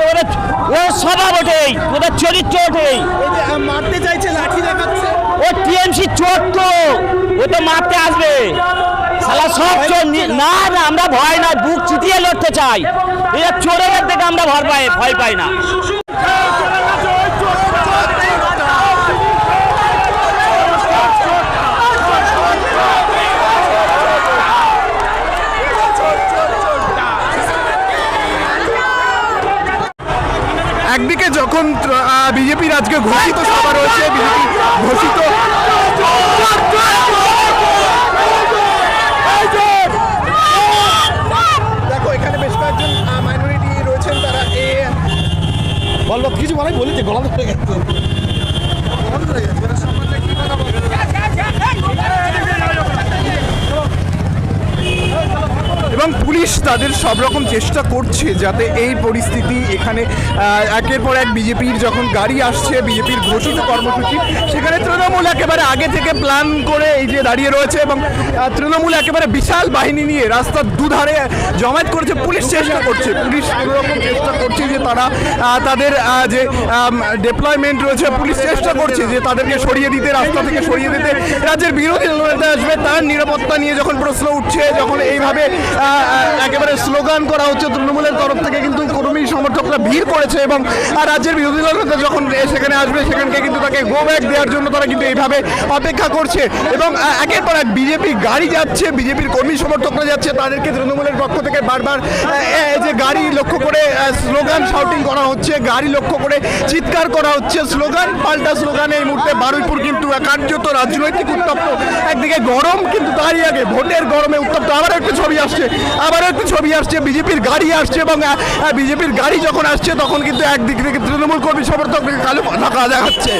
হচ্ছে ওরা ওর স্বভাব ওঠেই ওদের চরিত্র ওঠেই মারতে চাইছে লাঠি দেখাচ্ছে। ও টিএমসি চোর তো ও তো মারতে আসবে। সালা সব চোর না না আমরা ভয় না বুক চিটিয়ে লড়তে চাই। এরা চোরের থেকে আমরা ভয় পাই ভয় পাই না। একদিকে যখন বিজেপির আজকে ঘোষিত সভা রয়েছে বিজেপি ঘোষিত দেখো এখানে বেশ কয়েকজন মাইনরিটি রয়েছেন তারা এ বল কিছু মানে বলি যে গলা ধরে গেছে। গলা ধরে গেছে এরা সমাজে কি কথা বলে? এবং পুলিশ তাদের সব রকম চেষ্টা করছে যাতে এই পরিস্থিতি এখানে একের পর এক বিজেপির যখন গাড়ি আসছে, বিজেপির ঘোষিত কর্মসূচি, সেখানে তৃণমূল একেবারে আগে থেকে প্ল্যান করে এই যে দাঁড়িয়ে রয়েছে এবং তৃণমূল একেবারে বিশাল বাহিনী নিয়ে রাস্তার দুধারে জমায়েত করেছে, পুলিশ চেষ্টা করছে, পুলিশ রকম চেষ্টা করছে যে তারা তাদের যে ডেপ্লয়মেন্ট রয়েছে, পুলিশ চেষ্টা করছে যে তাদেরকে সরিয়ে দিতে, রাস্তা থেকে সরিয়ে দিতে। রাজ্যের বিরোধী দলনেতা আসবে, তার নিরাপত্তা নিয়ে যখন প্রশ্ন উঠছে, যখন এইভাবে একেবারে স্লোগান করা হচ্ছে তৃণমূলের তরফ থেকে, কিন্তু কর্মী সমর্থকরা ভিড় করেছে এবং রাজ্যের বিরোধী দলনেতা যখন সেখানে আসবে, সেখানকে কিন্তু তাকে গো ব্যাক দেওয়ার জন্য তারা কিন্তু এইভাবে অপেক্ষা করছে। এবং একের পর এক বিজেপি গাড়ি যাচ্ছে বিজেপির কর্মী সমর্থকরা যাচ্ছে, তাদেরকে তৃণমূলের পক্ষ থেকে বারবার যে গাড়ি লক্ষ্য করে স্লোগান শাউটিং করা হচ্ছে, গাড়ি লক্ষ্য করে চিৎকার করা হচ্ছে, স্লোগান, পাল্টা স্লোগান এই মুহূর্তে বারুইপুর কিন্তু কার্যত রাজনৈতিক উত্তপ্ত। একদিকে গরম কিন্তু তারই আগে, ভোটের গরমে উত্তপ্ত, আবার একটা ছবি আসছে। আবারও একটি ছবি আসছে, বিজেপির গাড়ি আসছে এবং বিজেপির গাড়ি যখন আসছে তখন কিন্তু একদিক থেকে তৃণমূল কর্মী সমর্থক কালো পতাকা দেখাচ্ছে।